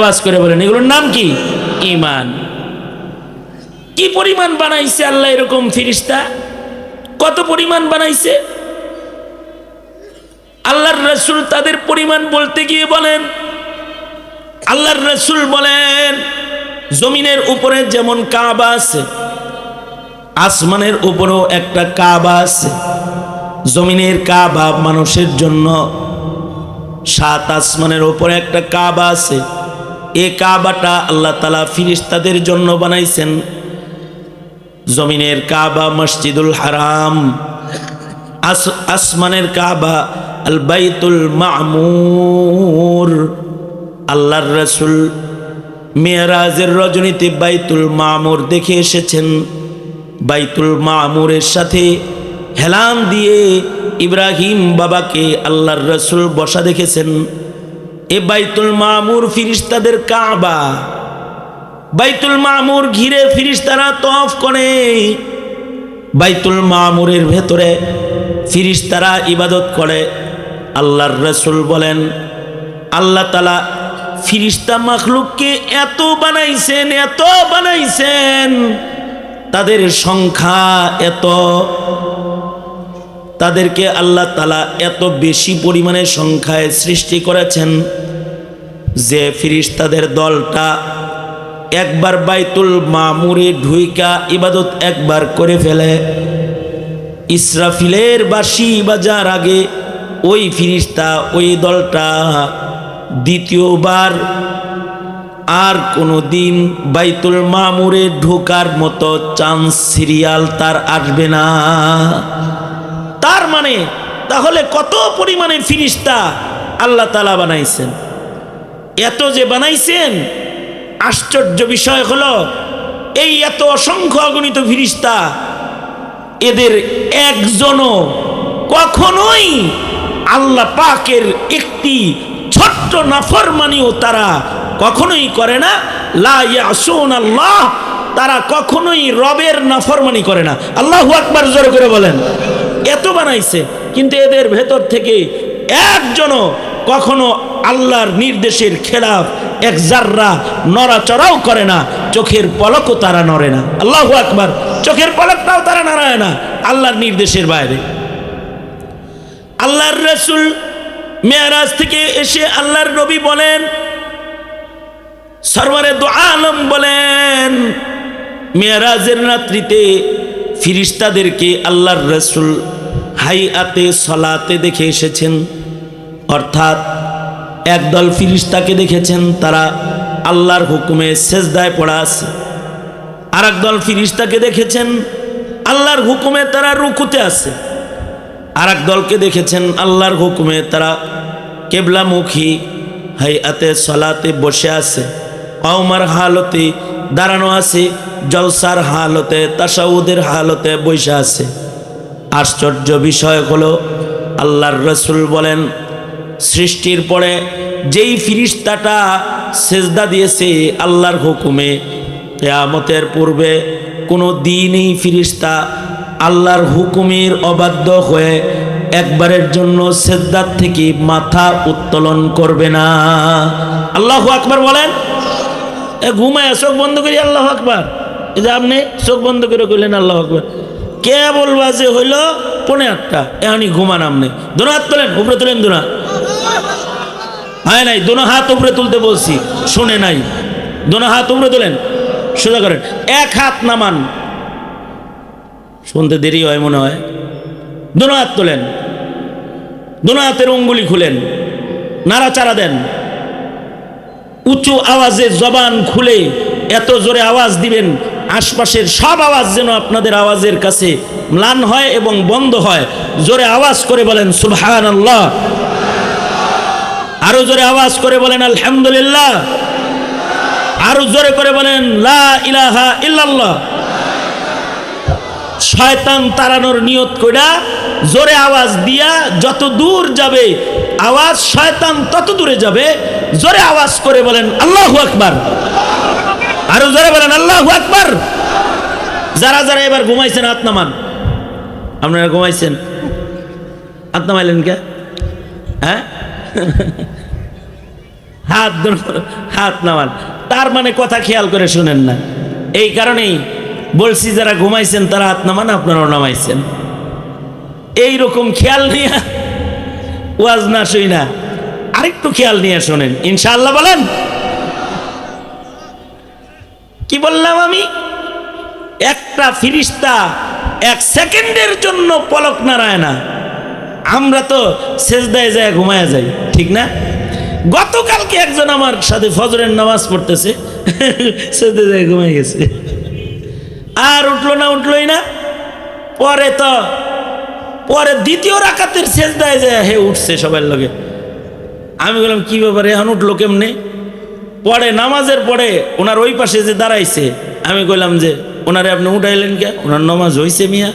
আওয়াজ করে বলেন, এগুলোর নাম কি? ইমান কি পরিমাণ বানাইছে আল্লাহ এরকম ফিরিস্তা? কত পরিমাণ বানাইছে? আল্লাহর রসুল তাদের পরিমাণ বলতে গিয়ে বলেন, আল্লাহর রসুল বলেন, জমিনের উপরে যেমন কাবা আছে, আসমানের উপরেও একটা কাবা আছে। জমিনের কাবা মানুষের জন্য সাত আসমানের উপরে একটা কাবা আছে। এ কাবাটা আল্লাহ তালা ফিরিস্তাদের জন্য বানাইছেন। জমিনের কাবা মসজিদুল হারাম আসমানের কাবা আল বাইতুল মামুর। আল্লাহর রসুল মেয়েরাজের রজনীতে বাইতুল মামুর দেখে এসেছেন। বাইতুল মামুরের সাথে হেলান দিয়ে ইব্রাহিম বাবাকে আল্লাহর রসুল বসা দেখেছেন। এ বাইতুল মামুর ফিরিস্তাদের কাবা। বাইতুল মামুর ঘিরে ফিরিস্তারা তফ করে। বাইতুল মামুরের ভেতরে ফিরিস্তারা ইবাদত করে। আল্লাহর রসুল বলেন, আল্লাহ তালা ফিরিস্তা মাখলুককে এত বানাইছেন এত বানাইছেন, তাদের সংখ্যা এত। তাদেরকে আল্লাহ তালা এত বেশি পরিমাণে সংখ্যায় সৃষ্টি করেছেন যে ফিরিস্তাদের দলটা একবার বাইতুল মামুরে ঢুইকা ইবাদত একবার করে ফেলে। ইসরাফিলের বাসি বাজার আগে ওই ফিরিস্তা, ওই দলটা দ্বিতীয়বার আর কোনো দিন বাইতুল মামুরে ঢোকার মতো চান্স সিরিয়াল তার আসবে না। তার মানে তাহলে কত পরিমাণে ফিরিস্তা আল্লাহ তালা বানাইছেন? এত যে বানাইছেন, আশ্চর্য বিষয় হলো, এই এত অসংখ্য অগণিত ফিরিস্তা, এদের একজনও কখনোই আল্লাহ পাকের একটি ছোট্ট নাফরমানিও তারা কখনোই করে না। লা ইয়াসুন আল্লাহ তারা কখনোই রবের নাফরমানি করে না। আল্লাহ আকবার জোরে করে বলেন। এত বানাইছে, কিন্তু এদের ভেতর থেকে একজনও কখনো আল্লাহর নির্দেশের খেলাফ এক জাররা নড়াচড়াও করে না, চোখের পলকও তারা নড়ে না। আল্লাহ আকবার, চোখের পলকটাও তারা নাড়ায় না, আল্লাহর নির্দেশের বাইরে। আল্লাহর রসুল মেয়ারাজ থেকে এসে আল্লাহর নবী বলেন, সরওয়ারে দো আলম বলেন, মেয়ারাজের রাত্রিতে ফিরিস্তাদেরকে আল্লাহর রসুল হাইয়াতে, সলাতে দেখে এসেছেন। অর্থাৎ একদল ফিরিস্তাকে দেখেছেন, তারা আল্লাহর হুকুমে সেজদায় পড়া আছে। আর একদল ফিরিস্তাকে দেখেছেন, আল্লাহর হুকুমে তারা রুকুতে আছে। আর দলকে দেখেছেন, আল্লাহর হুকুমে তারা কেবলামুখী হাইয়াতে, সলাতে বসে আছে। কওমার হালতে, দাঁড়ানো আছে, জলসার হালতে, তাসাউদের হালতে বসে আছে। আশ্চর্য বিষয় হলো, আল্লাহর রসুল বলেন, সৃষ্টির পরে যেই ফিরিস্তাটা সেজদা দিয়েছে আল্লাহর হুকুমে, কেয়ামতের পূর্বে কোনো দিনই ফিরিস্তা আল্লাহর হুকুমের অবাধ্য হয়ে একবারের জন্য সেজদার থেকে মাথা উত্তোলন করবে না। আল্লাহ আকবার বলেন ঘুমায়, চোখ বন্ধ করি, আল্লাহ আকবার। এই যে আপনি চোখ বন্ধ করে কইলেন, আল্লাহ আকবার। কে বলবা যে হইল পনে আটটা এখনই ঘুমান আপনি। দোনো হাত তোলেন, উপরে তোলেন দোনো হয় নাই? দোনো হাত উপরে তুলতে বলছি, শুনে নাই। দোনো হাত উপরে তোলেন, সোজা করেন। এক হাত নামান। শুনতে দেরি হয় মনে হয়। দোনো হাত তোলেন। দোনো হাতের অঙ্গুলি খুলেন। নাড়াচাড়া দেন। উঁচু আওয়াজে জবান খুলে এত জোরে আওয়াজ দিবেন, আশপাশের সব আওয়াজ যেন আপনাদের আওয়াজের কাছে ম্লান হয় এবং বন্ধ হয়। জোরে আওয়াজ করে বলেন সুবহান আল্লাহ আরও জোরে আওয়াজ করে বলেন, আলহামদুলিল্লাহ। আরও জোরে করে বলেন, লা ইলাহা ইল্লাল্লাহ। শয়তান তাড়ানোর নিয়ত কইরা জোরে আওয়াজ দিয়া যত দূর যাবে, আওয়াজ শয়তান তত দূরে যাবে জোরে আওয়াজ করে বলেন, আল্লাহ আকবার। আরও জোরে বলেন, আল্লাহ আকবার। যারা যারা এবার ঘুমাইছেন, হাত নামান। আপনারা ঘুমাইছেন? হাত নামাইলেন কে? হ্যাঁ? হাত হাত নামান। তার মানে কথা খেয়াল করে শুনেন না। এই কারণেই বলছি, যারা ঘুমাইছেন, তারা হাত নামান, আপনারাও নামাইছেন। এই রকম খেয়াল নিয়ে ওয়াজ না শুই না। আরেকটু খেয়াল নিয়ে শোনেন। ইনশাআল্লাহ বলেন। কি বললাম আমি? একটা ফিরিস্তা এক সেকেন্ডের জন্য পলক নাড়ায় না। আমরা তো সেজদায় যায়, ঘুমায় যাই, ঠিক না? গতকালকে একজন আমার সাথে ফজরের নামাজ পড়তেছে, সেজদায় যায়, ঘুমায় গেছে। আর উঠল না, উঠলোই না। পরে তো, পরে দ্বিতীয় রাকাতের সেজদায় যায়, হে উঠছে সবার লগে। আমি বললাম, কি ব্যাপারে? এখন উঠল কেমনে? পরে, নামাজের পরে ওনার ওই পাশে যে দাঁড়াইছে, আমি কইলাম যে, ওনারে আপনি উঠাইলেন কে? ওনার নামাজ হয়েছে মিয়া?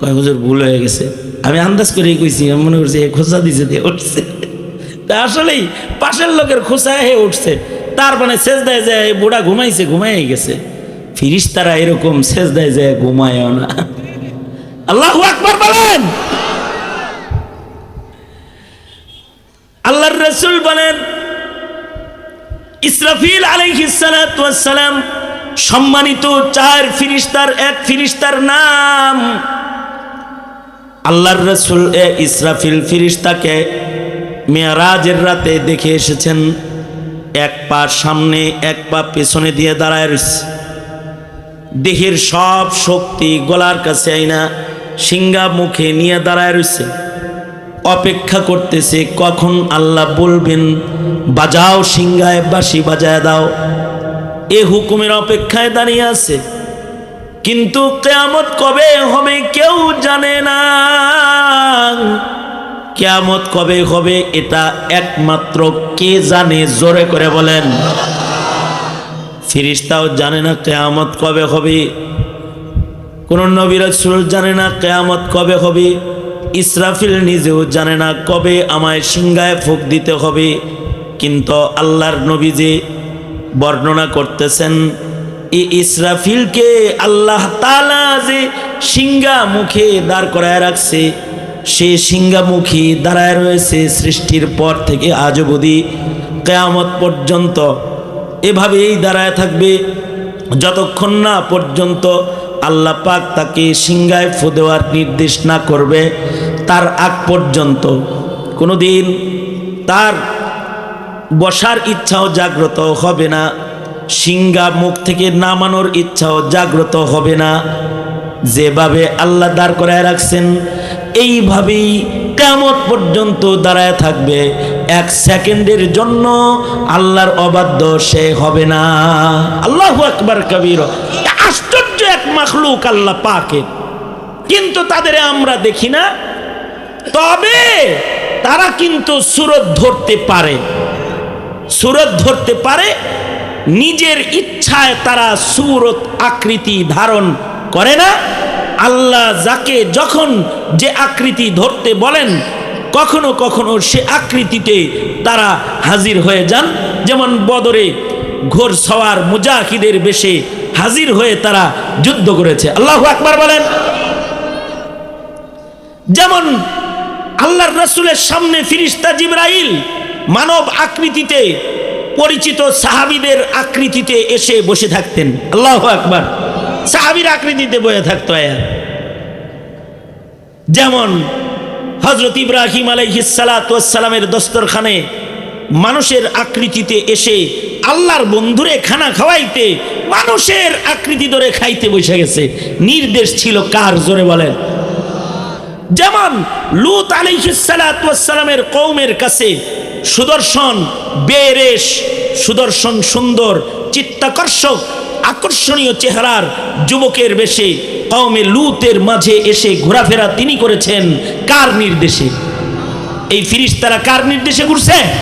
কয়, হুজুর, ভুল হয়ে গেছে। আমি আন্দাজ করেই কইছি, আমি মনে করছি এ খোঁচা দিছে দিয়ে উঠছে। তা আসলেই পাশের লোকের খোঁচা হে উঠছে। তার মানে শেষ দেয় যায় বুড়া ঘুমাইছে ঘুমাই গেছে। ফিরিস তারা এরকম শেষ দেয় যায় ঘুমায়ও না। আল্লাহ আকবার বলেন! রসুল বলেন, ইসরাফিল আলাইহিসালাম সম্মানিত চার ফিরিস্তার এক ফিরিস্তার নাম। আল্লাহর রসুল এ ইসরাফিল ফিরিস্তাকে মেয়ারাজের রাতে দেখে এসেছেন, এক পা সামনে, এক পা পেছনে দিয়ে দাঁড়ায় রয়েছে। দেহের সব শক্তি গলার কাছে আইনা সিঙ্গা মুখে নিয়ে দাঁড়ায় রয়েছে। অপেক্ষা করতেছে, কখন আল্লাহ বলবেন, বাজাও সিংহায় বাসি বাজায় দাও। এ হুকুমের অপেক্ষায় দাঁড়িয়ে আছে। কিন্তু কেয়ামত কবে হবে কেউ জানে না। কেয়ামত কবে হবে এটা একমাত্র কে জানে, জোরে করে বলেন। ফিরিস্তাও জানে না কেয়ামত কবে হবে। কোন নবিরাসুল জানে না কেয়ামত কবে হবে। ইসরাফিল নিজেও জানে না কবে আমায় সিংহায় ফুক দিতে হবে। কিন্তু আল্লাহর নবী যে বর্ণনা করতেছেন এই ইসরাফিলকে আল্লাহ তালা যে সিংহা মুখে দাঁড় করায় রাখছে, সে সিংহামুখী দাঁড়ায় রয়েছে সৃষ্টির পর থেকে আজ অবধি। কেয়ামত পর্যন্ত এভাবেই দাঁড়ায় থাকবে, যতক্ষণ না পর্যন্ত আল্লাহ পাক তাকে সিংহায় ফু দেওয়ার নির্দেশ না করবে তার আগ পর্যন্ত। কোনো দিন তার বসার ইচ্ছাও জাগ্রত হবে না, সিংহা মুখ থেকে নামানোর ইচ্ছাও জাগ্রত হবে না। যেভাবে আল্লাহ দাঁড় করায় রাখছেন, এইভাবেই কেমন পর্যন্ত দাঁড়ায় থাকবে। এক সেকেন্ডের জন্য আল্লাহর অবাধ্য সে হবে না। আল্লাহ আকবার কবির। আশ্চর্য এক মাখলুক আল্লাহ পাকে। কিন্তু তাদের আমরা দেখি না। তবে তারা কিন্তু সুরত ধরতে পারে। সুরত ধরতে পারে, নিজের ইচ্ছায় তারা সুরত আকৃতি ধারণ করে না। আল্লাহ যাকে যখন যে আকৃতি ধরতে বলেন, কখনো কখনো সে আকৃতিতে তারা হাজির হয়ে যান। যেমন বদরে ঘোর সওয়ার মুজাহিদের বেশে হাজির হয়ে তারা যুদ্ধ করেছে। আল্লাহ আকবার বলেন। যেমন আল্লাহর রসুলের সামনে ফিরিস্তা জিব্রাইল মানব আকৃতিতে পরিচিত সাহাবিদের আকৃতিতে এসে বসে থাকতেন। আল্লাহ আকবার। সাহাবির আকৃতিতে বসে থাকতো যেমন হজরত ইব্রাহিম আলাইহিসালামের দস্তরখানে মানুষের আকৃতিতে এসে আল্লাহর বন্ধুরে খানা খাওয়াইতে মানুষের আকৃতি ধরে খাইতে বসে গেছে। নির্দেশ ছিল কার জোরে বলেন? যেমন লুত আলাইহিসালামের কৌমের কাছে সুদর্শন, বেরেশ, সুদর্শন সুন্দর, চিত্তাকর্ষক, আকর্ষণীয় চেহারার যুবকের বেশে কৌমে লুতের মাঝে এসে ঘোরাফেরা তিনি করেছেন। কার নির্দেশে? এই ফিরিস্তারা কার নির্দেশে ঘুরছে?